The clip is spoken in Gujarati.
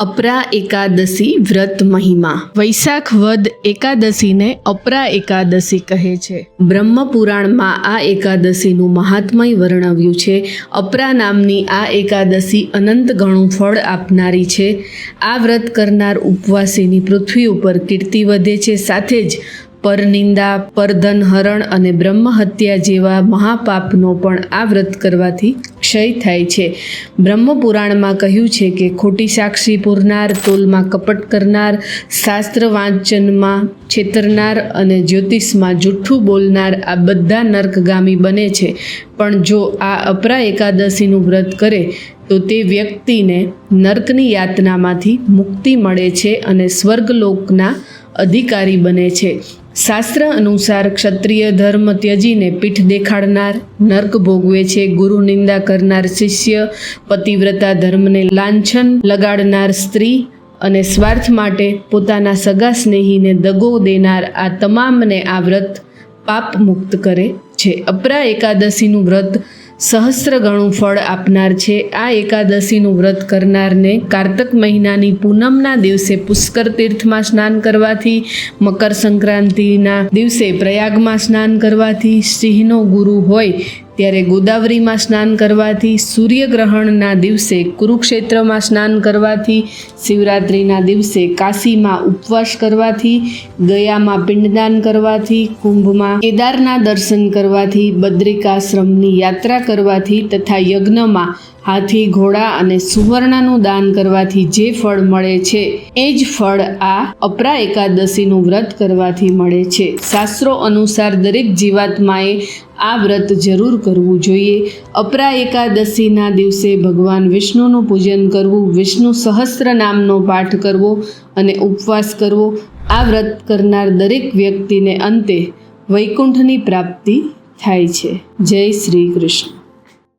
અપરા એકાદશી વ્રત મહિમા. વૈશાખ વદ એકાદશીને અપરા એકાદશી કહે છે. બ્રહ્મ પુરાણમાં આ એકાદશીનું મહાત્મય વર્ણવ્યું છે. અપરા નામની આ એકાદશી અનંત ગણું ફળ આપનારી છે. આ વ્રત કરનાર ઉપવાસીની પૃથ્વી ઉપર કીર્તિ વધે છે. સાથે જ પરનિંદા પરધન હરણ અને બ્રહ્મ હત્યા જેવા મહાપાપનો પણ આ વ્રત કરવાથી ક્ષય થાય છે. બ્રહ્મપુરાણમાં કહ્યું છે કે ખોટી સાક્ષી પૂરનાર, તોલમાં કપટ કરનાર, શાસ્ત્ર વાંચનમાં છેતરનાર અને જ્યોતિષમાં જૂઠ્ઠું બોલનાર આ બધા નર્કગામી બને છે. પણ જો આ અપરા એકાદશીનું વ્રત કરે, તો તે વ્યક્તિને નર્કની યાતનામાંથી મુક્તિ મળે છે અને સ્વર્ગલોકના અધિકારી બને છે. શાસ્ત્ર અનુસાર ક્ષત્રિય ધર્મ ત્યજીને પીઠ દેખાડનાર, નર્ક ભોગવે છે, ગુરુ નિંદા કરનાર શિષ્ય, પતિવ્રતા ધર્મને લાંછન લગાડનાર સ્ત્રી અને સ્વાર્થ માટે પોતાના સગા સ્નેહીને દગો દેનાર આ તમામને આ વ્રત પાપ મુક્ત કરે છે. અપરા એકાદશીનું વ્રત સહસ્ત્ર ગણું ફળ આપનાર છે. આ એકાદશીનું વ્રત કરનારને કારતક મહિનાની પૂનમના દિવસે પુષ્કર તીર્થમાં સ્નાન કરવાથી મકર સંક્રાંતિના દિવસે પ્રયાગમાં સ્નાન કરવાથી સિંહનો ગુરુ હોય ત્યારે ગોદાવરીમાં સ્નાન કરવાથી સૂર્યગ્રહણના દિવસે કુરુક્ષેત્રમાં સ્નાન કરવાથી, શિવરાત્રિના દિવસે કાશીમાં ઉપવાસ કરવાથી, ગયામાં પિંડદાન કરવાથી, કુંભમાં કેદારના દર્શન કરવાથી, બદ્રિકાશ્રમની યાત્રા કરવાથી તથા યજ્ઞમાં હાથી, ઘોડા અને સુવર્ણનું દાન કરવાથી જે ફળ મળે છે, એ જ ફળ આ અપરા એકાદશીનું વ્રત કરવાથી મળે છે. શાસ્ત્રો અનુસાર દરેક જીવાત્માએ આ વ્રત જરૂર કરવું જોઈએ. અપરા એકાદશીના દિવસે ભગવાન વિષ્ણુનું પૂજન કરવું, વિષ્ણુ સહસ્ત્ર નામનો પાઠ કરવો અને ઉપવાસ કરવો, આ વ્રત કરનાર દરેક વ્યક્તિને અંતે વૈકુંઠની પ્રાપ્તિ થાય છે. જય શ્રી કૃષ્ણ.